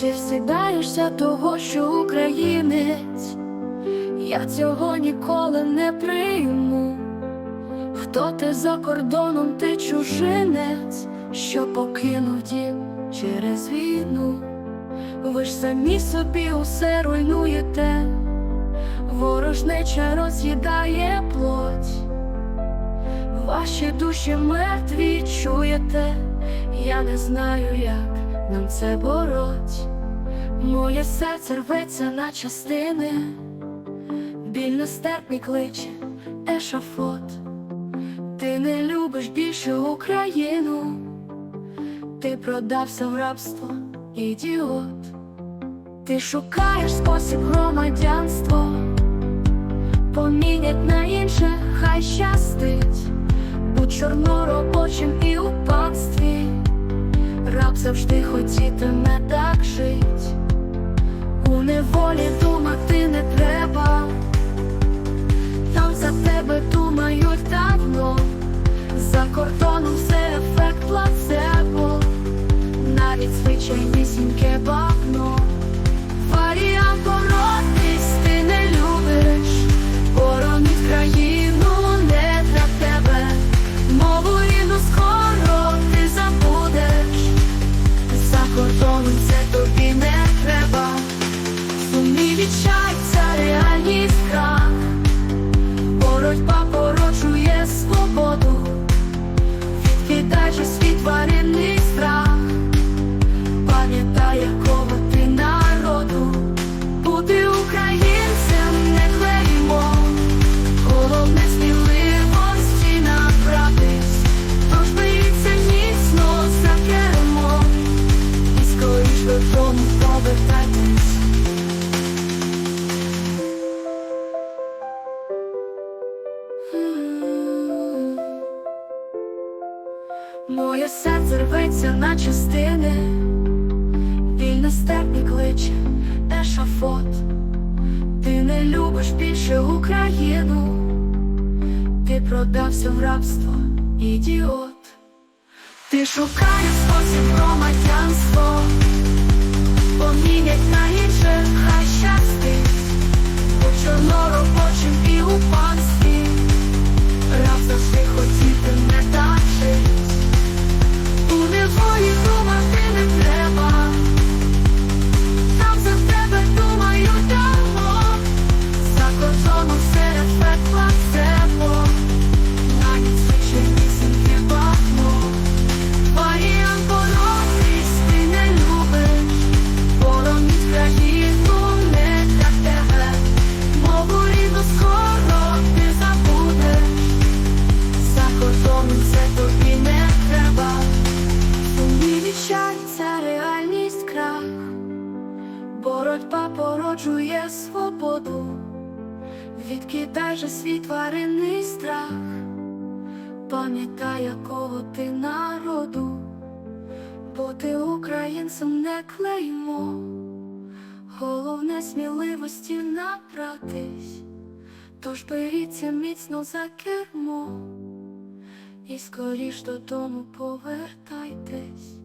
Чи всідаєшся того, що українець? Я цього ніколи не прийму. Хто ти за кордоном, ти чужинець, що покинув дім через війну. Ви ж самі собі усе руйнуєте, ворожнеча роз'їдає плоть. Ваші душі мертві чуєте, я не знаю, як нам це бороть. Моє серце рветься на частини, біль нестерпний кличе, ешафот. Ти не любиш більше Україну, ти продався в рабство, ідіот. Ти шукаєш спосіб громадянство, помінять на інше, хай щастить, будь чорноробочим і у панстві, раб завжди хотітиме так жить, Моє серце рветься на частини, біль нестерпний кличе, ешафот. Ти не любиш більше Україну, ти продався в рабство, ідіот. Ти шукаєш спосіб громадянство, помінять на породжує свободу, відкидай же свій тваринний страх, пам'ятай, якого ти народу, бути українцем не клеймо, головне сміливості набратись, тож беріться міцно за кермо. І скоріш додому повертайтесь.